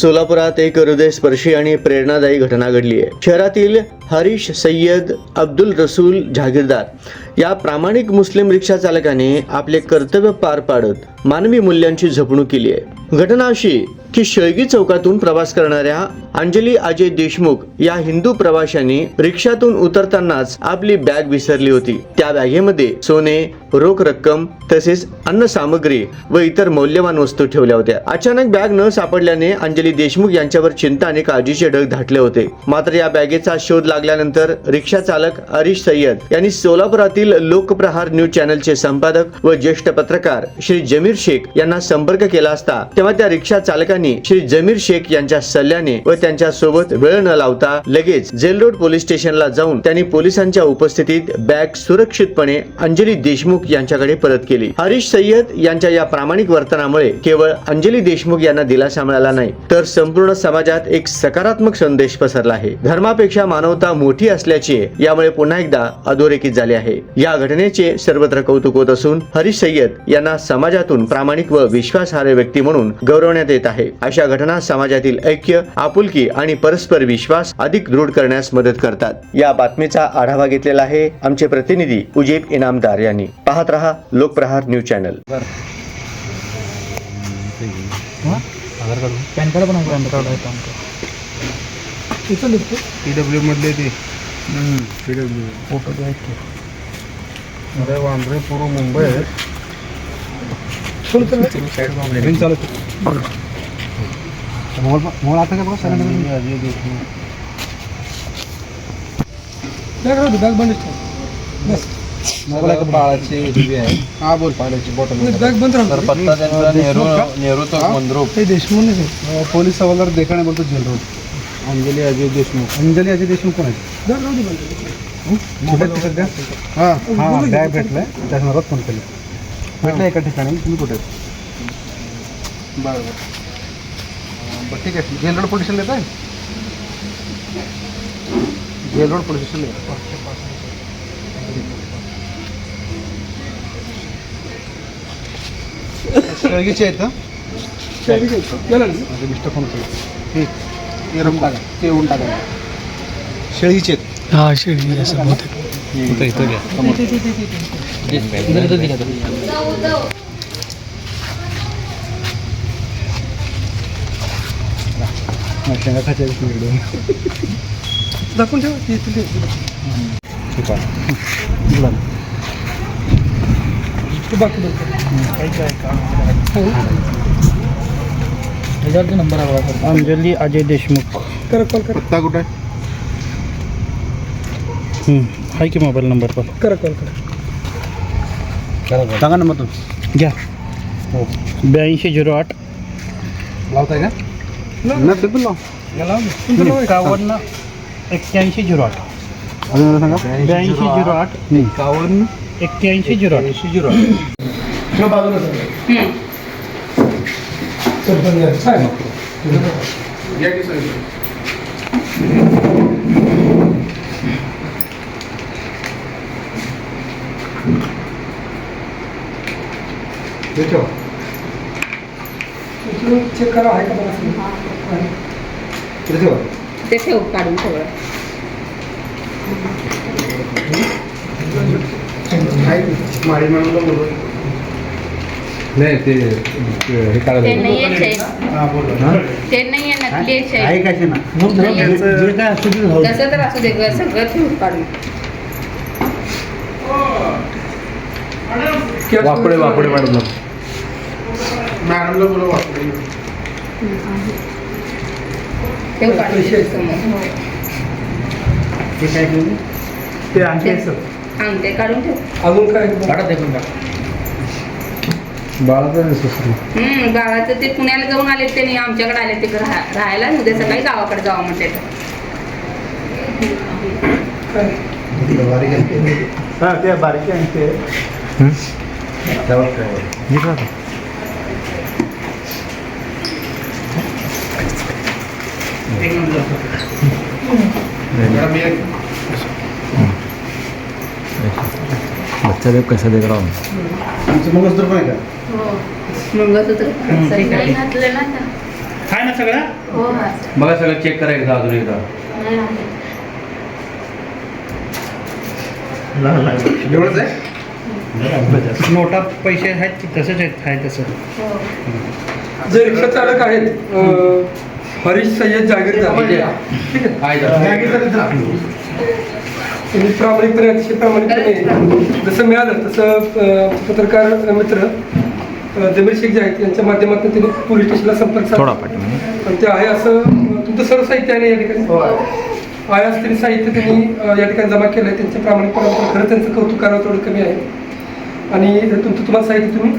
सोलापुरात एक हृदयस्पर्शी आणि प्रेरणादायी घटना घडली आहे. शहरातील हरीश सय्यद अब्दुल रसूल जहागीरदार या प्रामाणिक मुस्लिम रिक्षा चालकाने आपले कर्तव्य पार पाडत मानवी मूल्यांची झपणूक केली आहे. घटना अशी की शेळगी चौकातून प्रवास करणाऱ्या अंजली अजय देशमुख या हिंदू प्रवाशांनी रिक्षातून उतरतानाच आपली बॅग विसरली होती. त्या बॅगेमध्ये सोने रोख रक्कम तसेच अन्न सामग्री व इतर मौल्यवान वस्तू ठेवल्या होत्या. अचानक बॅग न सापडल्याने अंजली देशमुख यांच्यावर चिंता आणि काळजीचे ढग धाटले होते. मात्र या बॅगेचा शोध लागल्यानंतर रिक्षा चालक हरीश सय्यद यांनी सोलापुरातील लोकप्रहार न्यूज चॅनलचे संपादक व ज्येष्ठ पत्रकार श्री जमीर शेख यांना संपर्क केला असता तेव्हा त्या रिक्षा चालकांनी श्री जमीर शेख यांच्या सल्ल्याने व त्यांच्यासोबत वेळ न लावता लगेच जेल रोड पोलीस स्टेशनला जाऊन त्यांनी पोलिसांच्या उपस्थितीत बॅग सुरक्षितपणे अंजली देशमुख यांच्याकडे परत केली. हरीश सय्यद यांच्या या प्रामाणिक वर्तनामुळे केवळ अंजली देशमुख यांना दिलासा मिळाला नाही तर संपूर्ण समाजात एक सकारात्मक संदेश पसरला आहे. धर्मापेक्षा मानवता मोठी असल्याचे यामुळे पुन्हा एकदा अधोरेखित झाले आहे. या घटनेचे सर्वत्र कौतुक होत असून हरीश सय्यद यांना समाजातून प्रामाणिक व विश्वासार्ह व्यक्ती म्हणून गौरवण्यात येत आहे. अशा घटना समाजातील ऐक्य आपुलकी आणि परस्पर विश्वास अधिक दृढ करण्यास मदत करतात. या बातमीचा आढावा घेतलेला आहे आमचे प्रतिनिधी उजेब इनामदार यांनी. पाहत रहा Lokprahar news channel. PAN card पण आहे पॅन कार्ड आहे पॅन कार्ड पी डब्ल्यू मधले ते. P W. फोटो आहेत अरे वांद्रे पूर्व मुंबई आहे आता बघा सगळ्यांना बाळाची हा बोल. पाण्याची बॉटल तर पत्ता त्यांचा नेहरू नेहरू चौक मंद्रुप. ते देशमुख नाही पोलीस हवालदार देखाणे बोलतो जेल रोड. अंजली अजय देशमुख. अंजली अजय देशमुख कोण आहे? हा. हां बॅग भेटलाय. त्या फोन केला. भेटलं एका ठिकाणी. तुम्ही कुठे? बरं बरं. बरं ठीक आहे. जेल रोड पोलीस स्टेशन येत आहे जेल रोड पोलीस स्टेशन शेळगीचे आहेत मिस्टर फोन केला. ठीक येऊन टाका. ते येऊन टाका. शेळगीचे आहेत. हा शिर्डी असं बहुतेक हा. दाखवून ठेवा ती बाकी ह्याच्यावरती नंबर अंजली अजय देशमुख. करा कॉल करा. पत्ता कुठं आहे? आहे की मोबाईल नंबर पण करा कॉल करा। सांगा नंबर तुम्ही घ्या हो ब्याऐंशी झिरो आठ। लावताय का नाही बिलकुल लाव एकावन्न एक्क्याऐंशी झिरो आठ। अजून सांगा। ब्याऐंशी झिरो आठ। एकावन्न एक्क्याऐंशी झिरो आठ। ऐंशी झिरो आठ। या की सर चेक करा आहे का बघा ते ठेव काढून सगळं माळी मॅडमला बोलू नाही ते हे ते काढायला नाही आहे ते नाही आहे नकली आहे कशी ना. जे काय कसं तर असू दे गं, सगळं ठेव काढून. वापडे वापडे मॅडम. मॅडमला बोलू. ते ते काढून ठेव. अजून काय? काढा ते पण बाळाचं हम्म ते पुण्याला जाऊन आले त्यांनी आमच्याकडे आले ते राहा राहायला. उद्या सकाळी गावाकडे जावं म्हटले हां ते बारीक ते. की. बच्चा देव कैसा देख रहा हूँ मंगळसूत्र पण आहे का मंगळसूत्र घातलं ना आता. आहे ना सगळं हो हा बघा सगळं चेक करा एकदा अजून एकदा नाही आहे. एवढंच आहे नोटा पैसे आहेत की तसंच आहेत आहे तसं. हो. जे रिक्षा चालक आहेत हरीश सय्यद? त्यांनी प्रामाणिकपणे अतिशय प्रामाणिकपणे जसं मिळालं तसं पत्रकार मित्र जमीर शेख जे आहेत यांच्या माध्यमातून त्यांनी पोलीस स्टेशनला संपर्क साधला. आणि ते आहे असं तुमचं सर्व साहित्य आहे या ठिकाणी? आहे त्यांनी साहित्य त्यांनी या ठिकाणी जमा केलं आहे त्यांच्या प्रामाणिकपणा खरं त्यांचं कौतुक करावं थोडं कमी आहे. आणि तुमचं तुम्हाला साहित्य तुम्ही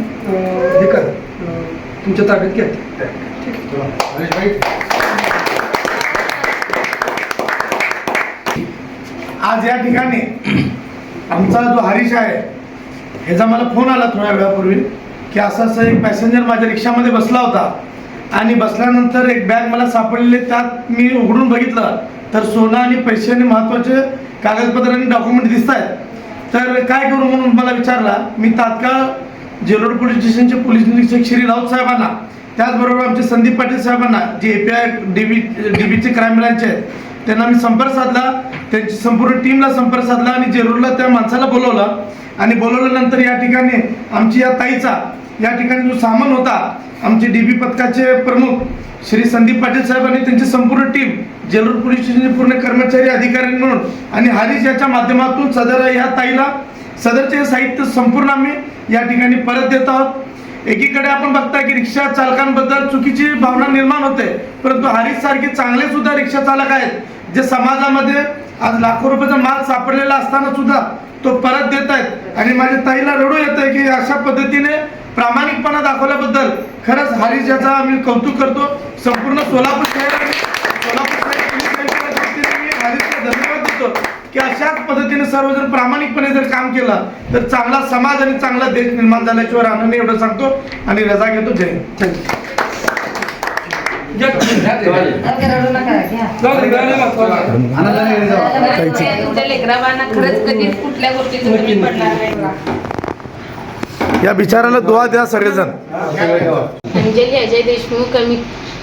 हे करा. तुमच्या ताब्यात घ्या. आज या ठिकाणी आमचा जो हरीश आहे ह्याचा मला फोन आला थोड्या वेळापूर्वी की असा असं एक पॅसेंजर माझ्या रिक्षामध्ये बसला होता. आणि बसल्यानंतर एक बॅग मला सापडलेली त्यात मी उघडून बघितलं. तर सोनं आणि पैसे आणि महत्त्वाचे कागदपत्र आणि डॉक्युमेंट दिसत आहेत तर काय करू म्हणून मला विचारला मी तात्काळ जेलोड पोलीस स्टेशनचे पोलीस निरीक्षक श्री राऊत साहेबांना त्याचबरोबर आमचे संदीप पाटील साहेबांना जे A P I D B D बीचे क्राईम ब्रँच आहेत त्यांना मी संपर्क साधला त्यांची संपूर्ण टीमला संपर्क साधला आणि जेरूरला त्या माणसाला बोलवलं. आणि बोलवल्यानंतर या ठिकाणी आमची या ताईचा या ठिकाणी जो सामान होता आमचे डी बी पथकाचे प्रमुख श्री संदीप पाटील साहेब आणि त्यांची संपूर्ण टीम जेलूर पोलीस स्टेशनचे पूर्ण कर्मचारी अधिकारी म्हणून आणि हरीश याच्या माध्यमातून सदर या ताईला सदरचे हे साहित्य संपूर्ण आम्ही या ठिकाणी परत देत आहोत. एकीकडे आपण बघता की रिक्षा चालकांबद्दल चुकीची भावना निर्माण होते परंतु हरीश सारखे चांगले सुद्धा रिक्षा चालक आहेत जे समाजामध्ये आज लाखो रुपयाचा माल सापडलेला असताना सुद्धा तो परत देत आहेत. आणि माझ्या ताईला रडू येत आहे की अशा पद्धतीने प्रामाणिकपणा दाखवल्याबद्दल खरंच हरीश याचा आम्ही कौतुक करतो. संपूर्ण सोलापूर शहर आणि सोलापूर हरीशला धन्यवाद देतो की अशाच पद्धतीने सर्वजण प्रामाणिकपणे जर काम केलं तर चांगला समाज आणि चांगला देश निर्माण झाल्याशिवाय राहणार नाही एवढं सांगतो आणि रजा घेतो. जय तुमच्या लेकराबांना खरंच कधीच कुठल्या गोष्टीचं पडणार नाही. या बिचाराला दुआ द्या सगळेजण. अंजली अजय देशमुख आम्ही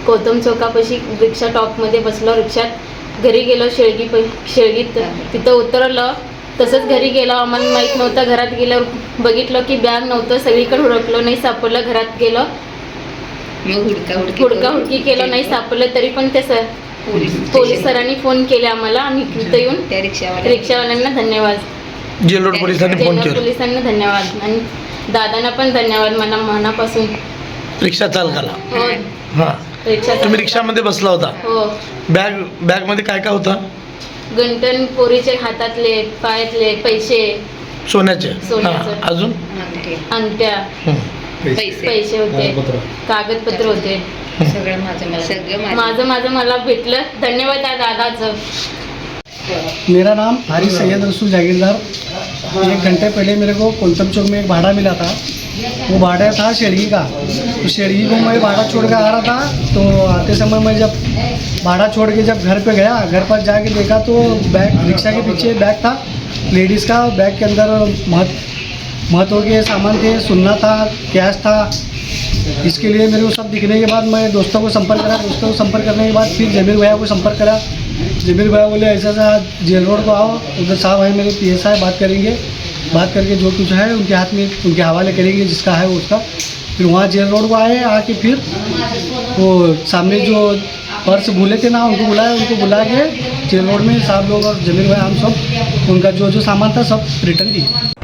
गौतम चौकापाशी रिक्षा टॉपमध्ये बसलो. रिक्षात घरी गेलो शेळगी प शेळगीत तिथं उतरलं. तसंच घरी गेलो. आम्हाला माहीत नव्हतं घरात गेल्यावर बघितलं की बॅग नव्हतं. सगळीकडे हुडकलो नाही सापडलं. घरात गेलो. हुडका हुडकी केलं नाही सापडलं. तरी पण ते सर पोलीस पोलीस सरांनी फोन केले आम्हाला. आम्ही इथं येऊन त्या रिक्षावाल्यांना धन्यवाद. जेलोड पोलिसांनी फोन केला. पोलिसांना धन्यवाद. आणि दादांना पण धन्यवाद मला मनापासून. रिक्षा चालकाला. हो. हा. रिक्षा तुम्ही रिक्षामध्ये बसला होता? हो. बॅग बॅगमध्ये काय काय होतं? गंटन पोरीचे हातातले पायातले पैसे. सोन्याचे. सोन्याचं. हा, अजून? अंगठ्या. पैसे. पैसे होते. कागदपत्र. होते. सगळं माझं मला सगळं माझं. माझं माझं मला भेटलं. धन्यवाद त्या दादाचं मेरा नाम हारिस सैयद रसूल जागीरदार. एक घंटे पहले मेरे को कोलतम चौक में एक भाड़ा मिला था। वो भाड़ा था शेड़गी का। तो शेड़गी को मैं भाड़ा छोड़ के आ रहा था तो आते समय मैं जब भाड़ा छोड़ के जब घर पे गया, घर पर जाके देखा तो बैग, रिक्शा के पीछे बैग था। लेडीज़ का बैग के अंदर महत महत्व के सामान थे, सुनना था, कैश था। इसके लिए मेरे को सब दिखने के बाद मैं दोस्तों को संपर्क करा, दोस्तों को संपर्क करने के बाद फिर जमीर भैया को संपर्क करा। जमीर भाई बोले, ऐसा सा जेल रोड को आओ। उधर साहब है मेरे पी एस आई बात करेंगे। बात करके जो कुछ है, उनके हाथ में, उनके हवाले करेंगे, जिसका है उसका। फिर वहाँ जेल रोड को आए, आके फिर वो सामने जो पर्स भूले थे ना, उनको बुलाए, उनको बुला के जेल रोड में साहब लोग और जमीर भाई, हम सब, उनका जो जो सामान था, सब रिटर्न दिए